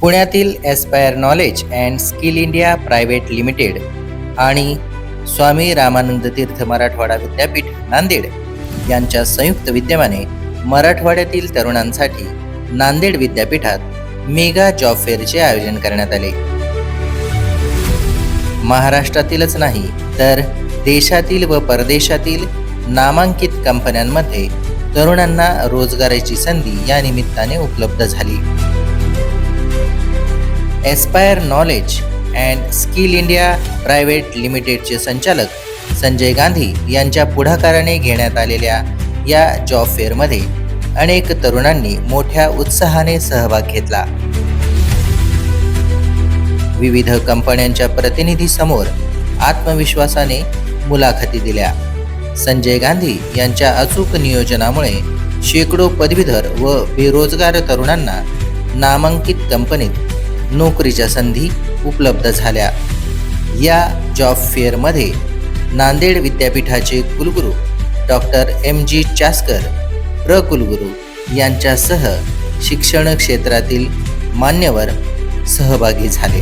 पुण्यातील Aspire knowledge and skill India private limited आणि स्वामी रामानंद तीर्थ मराठवाडा विद्यापीठ नांदेड यांच्या संयुक्त विद्यमाने मराठवाड्यातील तरुणांसाठी नांदेड विद्यापीठात मेगा जॉब फेअरचे आयोजन करण्यात आले. महाराष्ट्रातीलच नाही तर देशातील व परदेशातील नामांकित कंपन्यांमध्ये तरुणांना रोजगाराची संधी या निमित्ताने उपलब्ध झाली. Aspire knowledge and skill India private लिमिटेडचे संचालक संजय गांधी यांच्या पुढाकाराने घेण्यात आलेल्या या जॉब फेअरमध्ये अनेक तरुणांनी मोठ्या उत्साहाने सहभाग घेतला. विविध कंपन्यांच्या प्रतिनिधीसमोर आत्मविश्वासाने मुलाखती दिल्या. संजय गांधी यांच्या अचूक नियोजनामुळे शेकडो पदवीधर व बेरोजगार तरुणांना नामांकित कंपनीत नोकरीच्या संधी उपलब्ध झाल्या. या जॉब फेअरमध्ये नांदेड विद्यापीठाचे कुलगुरू डॉक्टर एम जी चास्कर प्र कुलगुरू यांच्यासह शिक्षण क्षेत्रातील मान्यवर सहभागी झाले.